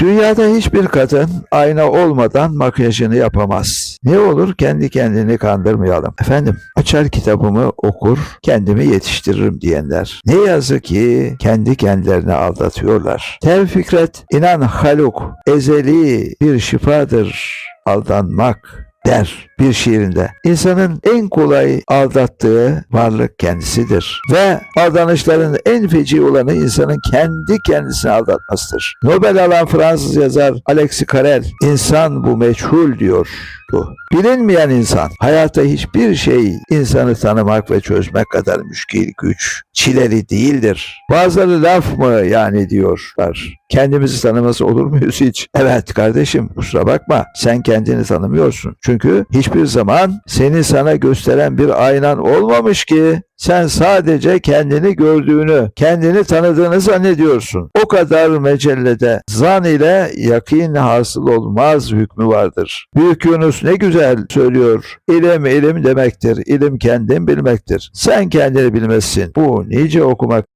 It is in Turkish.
Dünyada hiçbir kadın ayna olmadan makyajını yapamaz. Ne olur kendi kendini kandırmayalım. Efendim açar kitabımı okur kendimi yetiştiririm diyenler. Ne yazık ki kendi kendilerini aldatıyorlar. Tel inan haluk ezeli bir şifadır aldanmak der bir şiirinde. İnsanın en kolay aldattığı varlık kendisidir. Ve aldanışların en feci olanı insanın kendi kendisini aldatmasıdır. Nobel alan Fransız yazar Alexis Carrel, insan bu meçhul diyor bu. Bilinmeyen insan, hayatta hiçbir şey insanı tanımak ve çözmek kadar müşkil güç, çileli değildir. Bazıları laf mı yani diyorlar. Kendimizi tanıması olur muyuz hiç? Evet kardeşim kusura bakma sen kendini tanımıyorsun. Çünkü hiçbir zaman seni sana gösteren bir aynan olmamış ki sen sadece kendini gördüğünü, kendini tanıdığını zannediyorsun. O kadar mecellede zan ile yakin hasıl olmaz hükmü vardır. Büyük Yunus ne güzel söylüyor. İlim ilim demektir. İlim kendin bilmektir. Sen kendini bilmezsin. Bu nice okumak